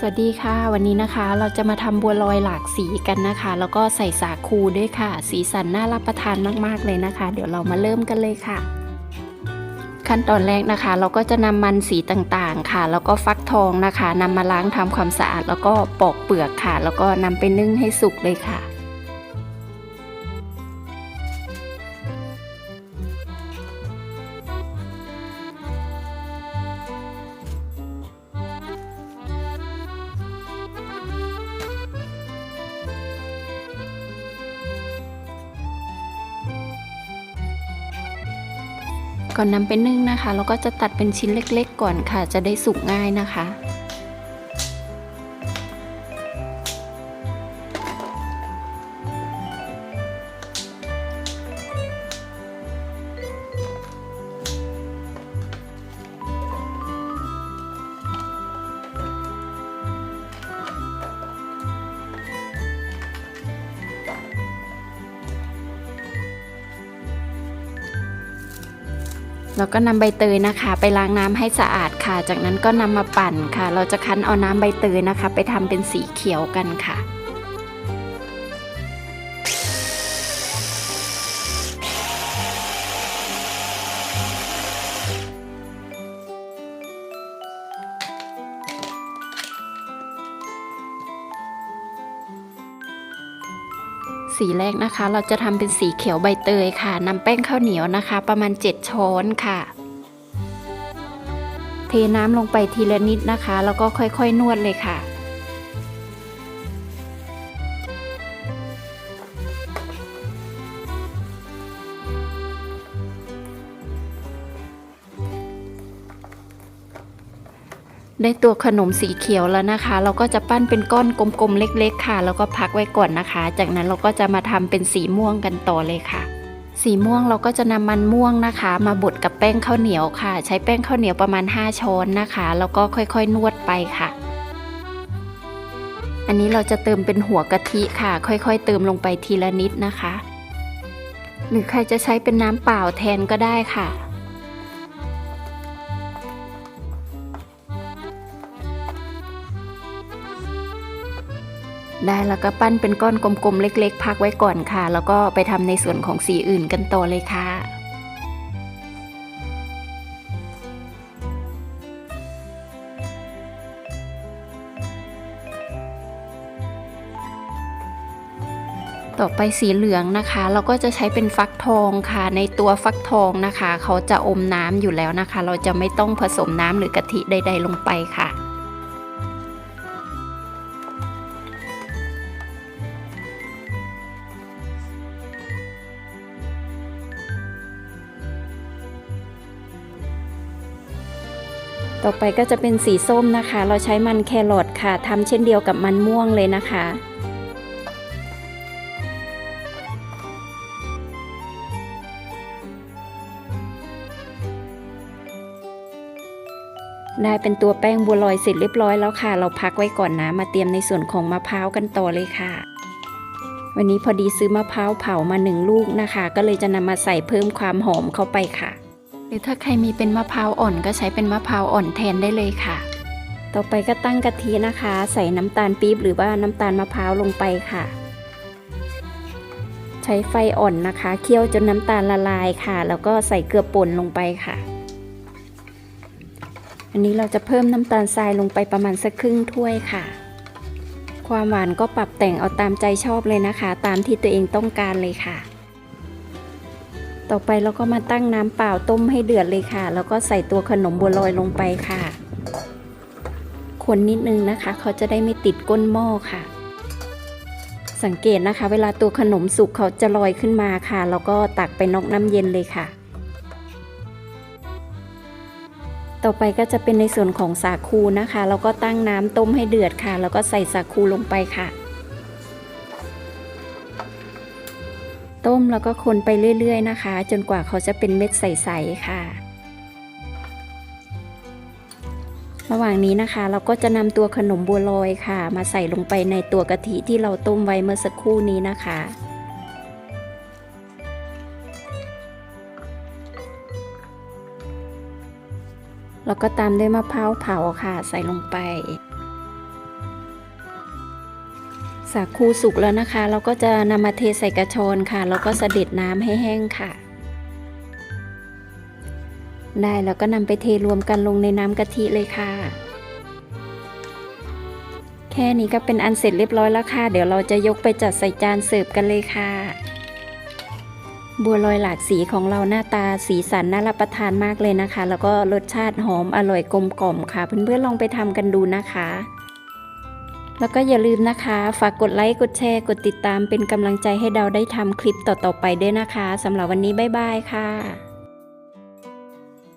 สวัสดีค่ะ วันนี้นะคะเราจะมาทำบัวลอยหลากสีกันนะคะ แล้วก็ใส่สาคูด้วยค่ะ สีสันน่ารับประทานมากๆเลยนะคะ เดี๋ยวเรามาเริ่มกันเลยค่ะ ขั้นตอนแรกนะคะ เราก็จะนำมันสีต่างๆค่ะ แล้วก็ฟักทองนะคะนำมาล้างทำความสะอาด แล้วก็ปอกเปลือกค่ะ แล้วก็นำไปนึ่งให้สุกเลยค่ะ ก่อนนำไปนึ่งนะคะ เราก็จะตัดเป็นชิ้นเล็ก ๆ ก่อนค่ะ จะได้สุกง่ายนะคะ แล้วก็นำใบเตยนะคะ ไปล้างน้ำให้สะอาดค่ะ จากนั้นก็นำมาปั่นค่ะ เราจะคั้นเอาน้ำใบเตยนะคะ ไปทำเป็นสีเขียวกันค่ะ สีแรกนะคะ เราจะทำเป็นสีเขียวใบเตยค่ะนำแป้งข้าวเหนียวนะคะ ประมาณ 7 ช้อนค่ะ เทน้ำลงไปทีละนิดนะคะ แล้วก็ค่อยๆนวดเลยค่ะ ได้ตัวขนมสีเขียวแล้วนะคะ เราก็จะปั้นเป็นก้อนกลมๆเล็ก ๆ ค่ะ แล้วก็พักไว้ก่อนนะคะ จากนั้นเราก็จะมาทำเป็นสีม่วงกันต่อเลยค่ะ สีม่วงเราก็จะนำมันม่วงนะคะ มาบดกับแป้งข้าวเหนียวค่ะ ใช้แป้งข้าวเหนียวประมาณ 5 ช้อนนะคะ แล้วก็ค่อยๆนวดไปค่ะอันนี้เราจะเติมเป็นหัวกะทิค่ะ ค่อยๆ เติมลงไปทีละนิดนะคะ หรือใครจะใช้เป็นน้ำเปล่าแทนก็ได้ค่ะ ได้แล้วก็ปั้นเป็นก้อนกลมๆเล็ก ๆ พักไว้ก่อนค่ะ แล้วก็ไปทำในส่วนของสีอื่นกันต่อเลยค่ะต่อไปสีเหลืองนะคะ เราก็จะใช้เป็นฟักทองค่ะ ในตัวฟักทองนะคะ เขาจะอมน้ำอยู่แล้วนะคะ เราจะไม่ต้องผสมน้ำหรือกะทิใด ๆ ลงไปค่ะ ต่อไปก็จะเป็นสีส้มนะคะ เราใช้มันแครอทค่ะทำเช่นเดียวกับมันม่วงเลยนะคะ ได้เป็นตัวแป้งบัวลอยเสร็จเรียบร้อยแล้วค่ะ เราพักไว้ก่อนนะ มาเตรียมในส่วนของมะพร้าวกันต่อเลยค่ะวันนี้พอดีซื้อมะพร้าวเผามาหนึ่งลูกนะคะ ก็เลยจะนำมาใส่เพิ่มความหอมเข้าไปค่ะ หรือถ้าใครมีเป็นมะพร้าวอ่อนก็ใช้เป็นมะพร้าวอ่อนแทนได้เลยค่ะ ต่อไปก็ตั้งกะทินะคะ ใส่น้ำตาลปี๊บหรือว่าน้ำตาลมะพร้าวลงไปค่ะ ใช้ไฟอ่อนนะคะ เคี่ยวจนน้ำตาลละลายค่ะ แล้วก็ใส่เกลือป่นลงไปค่ะ อันนี้เราจะเพิ่มน้ำตาลทรายลงไปประมาณสักครึ่งถ้วยค่ะ ความหวานก็ปรับแต่งเอาตามใจชอบเลยนะคะ ตามที่ตัวเองต้องการเลยค่ะ ต่อไปเราก็มาตั้งน้ำเปล่าต้มให้เดือดเลยค่ะ แล้วก็ใส่ตัวขนมบัวลอยลงไปค่ะ คนนิดนึงนะคะ เขาจะได้ไม่ติดก้นหม้อค่ะ สังเกตนะคะ เวลาตัวขนมสุกเขาจะลอยขึ้นมาค่ะ แล้วก็ตักไปนอกน้ำเย็นเลยค่ะ ต่อไปก็จะเป็นในส่วนของสาคูนะคะ แล้วก็ตั้งน้ำต้มให้เดือดค่ะ แล้วก็ใส่สาคูลงไปค่ะ ต้มแล้วก็คนไปเรื่อย ๆ นะคะ จนกว่าเขาจะเป็นเม็ดใส ๆ ค่ะ ระหว่างนี้นะคะ เราก็จะนำตัวขนมบัวลอยค่ะ มาใส่ลงไปในตัวกะทิที่เราต้มไว้เมื่อสักครู่นี้นะคะแล้วก็ตามด้วยมะพร้าวเผาค่ะ ใส่ลงไปาคูสุกแล้วนะคะ เราก็จะนำมาเทใส่กระชอนค่ะ แล้วก็เสด็จน้ำให้แห้งค่ะ ได้แล้วก็นำไปเทรวมกันลงในน้ำกะทิเลยค่ะ แค่นี้ก็เป็นอันเสร็จเรียบร้อยแล้วค่ะ เดี๋ยวเราจะยกไปจัดใส่จานเสิร์ฟกันเลยค่ะ บัวลอยหลากสีของเราหน้าตาสีสันน่ารับประทานมากเลยนะคะ แล้วก็รสชาติหอมอร่อยกลมกล่อมค่ะ เพื่อนๆลองไปทำกันดูนะคะ แล้วก็อย่าลืมนะคะ ฝากกดไลค์ กดแชร์ กดติดตามเป็นกำลังใจให้เราได้ทำคลิปต่อๆไปด้วยนะคะสำหรับวันนี้บ๊ายบายค่ะ